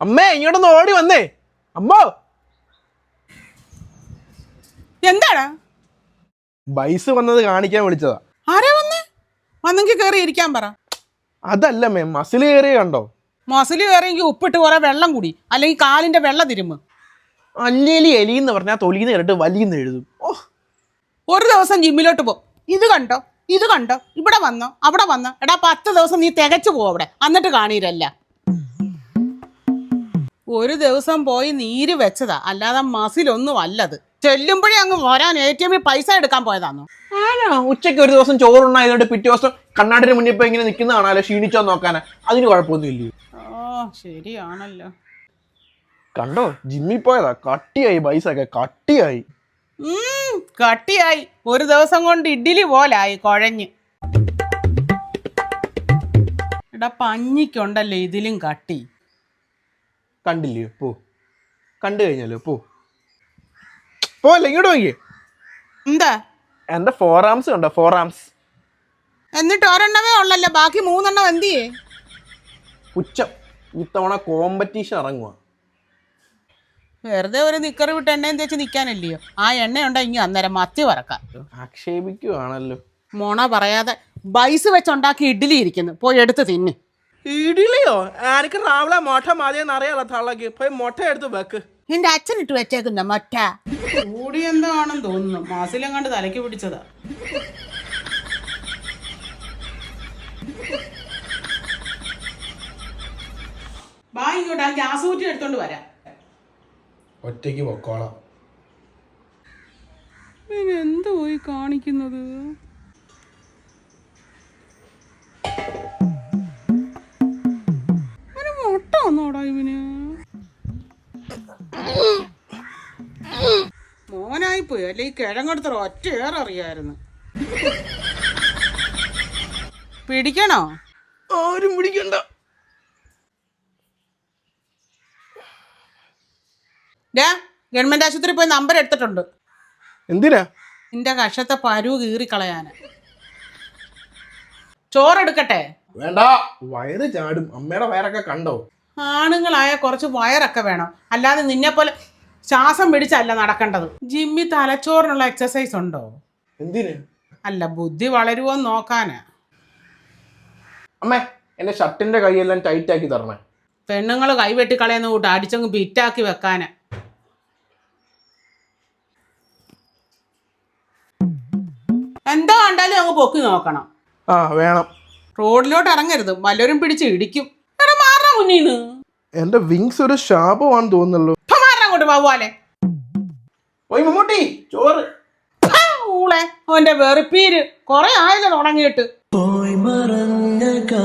അമ്മേ ഇങ്ങോട്ടൊന്ന് ഓടി വന്നേ. അമ്മോ. എന്താണ്? ബൈസ് വന്നത് കാണിക്കാൻ വിളിച്ചതാ. ആരാ വന്നേ? വന്നെങ്കിൽ കയറി ഇരിക്കാൻ പറ. അതല്ല മേ മസിൽ കയറി കണ്ടോ? മസിൽ കയറിയെങ്കിൽ ഉപ്പിട്ട് കുറെ വെള്ളം കൂടി. അല്ലെങ്കിൽ കാലിന്റെ വെള്ള തിരുമ്പ്. അല്ലേലി എലിന്ന് പറഞ്ഞാൽ തൊലിന്ന് കേട്ടിട്ട് വലിയെന്ന് എഴുതും. ഓ. ഒരു ദിവസം ജിമ്മിലോട്ട് പോ. ഇത് കണ്ടോ? ഇത് കണ്ടോ? ഇവിടെ വന്നോ അവിടെ വന്നോ. എടാ പത്ത് ദിവസം നീ തികച്ചു പോ അവിടെ. എന്നിട്ട് കാണീരല്ല. ഒരു ദിവസം പോയി നീര് വെച്ചതാ. അല്ലാതെ മസിലൊന്നും അല്ലത്. ചെല്ലുമ്പോഴേ അങ്ങ് വരാൻ എ ടി എമ്മിൽ പൈസ എടുക്കാൻ പോയതാണോ ആണോ ഉച്ചയ്ക്ക് ഒരു ദിവസം ചോറുണ്ടായതുകൊണ്ട് പിറ്റേ ദിവസം കണ്ണാടിന് മുന്നിൽ ഇപ്പൊ ഇങ്ങനെ നിൽക്കുന്ന കാണാലോ ക്ഷീണിച്ചോ നോക്കാനാ. അതിന് കുഴപ്പമൊന്നുമില്ല ഓ ശരിയാണല്ലോ. കണ്ടോ? ജിമ്മിൽ പോയതാ. കട്ടിയായി പൈസ ഒക്കെ കട്ടിയായി. ഉം, കട്ടിയായി. ഒരു ദിവസം കൊണ്ട് ഇഡ്ഡലി പോലായി കുഴഞ്ഞ്. എടാ പഞ്ഞിക്കുണ്ടല്ലോ ഇതിലും കട്ടി. കണ്ടില്ലയോ പോ. കണ്ടു കഴിഞ്ഞല്ലോ പോ. പോലെ ഇങ്ങോട്ട് നോക്കിയേ എന്താ? എന്റെ ഫോർ ആംസ് കണ്ടോ? ഫോർ ആംസ് എന്നിട്ട് ഒരെണ്ണമേ ഉള്ളല്ലോ? ബാക്കി മൂന്നെണ്ണം എന്തിയേ പുച്ഛം. ഇത്തവണ കോമ്പറ്റീഷൻ ഇറങ്ങുക വെറുതെ ഒരു നിക്കറി വിട്ട് എണ്ണയും തേച്ച് നിൽക്കാനല്ലയോ ആ എണ്ണ ഉണ്ടെങ്കിൽ അന്നേരം മത്തി വറക്കാം. ആക്ഷേപിക്കുവാണല്ലോ. മോണ പറയാതെ ബൈസ് വെച്ചുണ്ടാക്കി ഇഡ്ഡലി ഇരിക്കുന്നു. പോയി എടുത്ത് തിന്നു. ഇഡ്ഡലിയോ? എനിക്ക് രാവിലെ മുട്ട മതിയെന്ന് അറിയാലോ തള്ളക്ക്. പോയി മുട്ട എടുത്ത് വെക്ക്. നിന്റെ അച്ഛൻ ഇട്ട് വെച്ചേക്കുന്ന മുട്ട. കൂടി എന്താണെന്ന് തോന്നുന്നു. മാസിലും കണ്ട് തലയ്ക്ക് പിടിച്ചതാ. ബാ ഇങ്ങോട്ട് ആ ഗ്യാസ് ഊറ്റി എടുത്തോണ്ട് വരാം. ഒറ്റയ്ക്ക് പൊക്കോളാം. എന്ത് പോയി കാണിക്കുന്നത്? മോനായി മുട്ട വന്നോടാ ഇവന്. മോനായിപ്പോയി. അല്ലെ ഈ കിഴങ്ങെടുത്ത ഒറ്റ ഏറെ അറിയായിരുന്നു. പിടിക്കണോ? ആരും പിടിക്കണ്ട. ഡാ ഗവൺമെന്റ് ആശുപത്രി പോയി നമ്പർ എടുത്തിട്ടുണ്ട്. എന്തിനാ? നിന്റെ കഷത്തെ പരു കീറിക്കളയാന്. ചോറെടുക്കട്ടെ? വേണ്ട. വയറ് ചാടും. അമ്മയുടെ വയറൊക്കെ കണ്ടോ? ആണുങ്ങളായ കുറച്ച് വയറൊക്കെ വേണം. അല്ലാതെ നിന്നെ പോലെ ശ്വാസം പിടിച്ചല്ല നടക്കേണ്ടത്. ജിമ്മി തലച്ചോറിനുള്ള എക്സസൈസ് ഉണ്ടോ? എന്തിന്? അല്ല ബുദ്ധി വളരുമോ നോക്കാന് നോക്കാനാ. അമ്മേ എന്റെ ഷർട്ടിന്റെ കൈയെല്ലാം ടൈറ്റ് ആക്കി തരണേ. പെണ്ണുങ്ങൾ കൈവെട്ടിക്കളയുന്ന കൂട്ട് അടിച്ചങ്ങ് ബിറ്റാക്കി വെക്കാന്. എന്താ കണ്ടാലും അങ്ങ് പൊക്കി നോക്കണം. ആ വേണം. റോഡിലോട്ട് ഇറങ്ങരുത്. വല്ലവരും പിടിച്ച് ഇടിക്കും. എടാ മാറാ മുന്നീന്ന് എന്റെ വിങ്സ് ഒരു ശാപമാണെന്ന് തോന്നുന്നല്ലോ ഇപ്പൊ മാറാ അങ്ങോട്ട് പോവാലെ. ഓയ് മമ്മൂട്ടി ചോറ്. ഊളെ. അവന്റെ വെറുപ്പീര്. കൊറേ ആയല്ലോ തുടങ്ങിയിട്ട്. പോയി മറന്ന കാ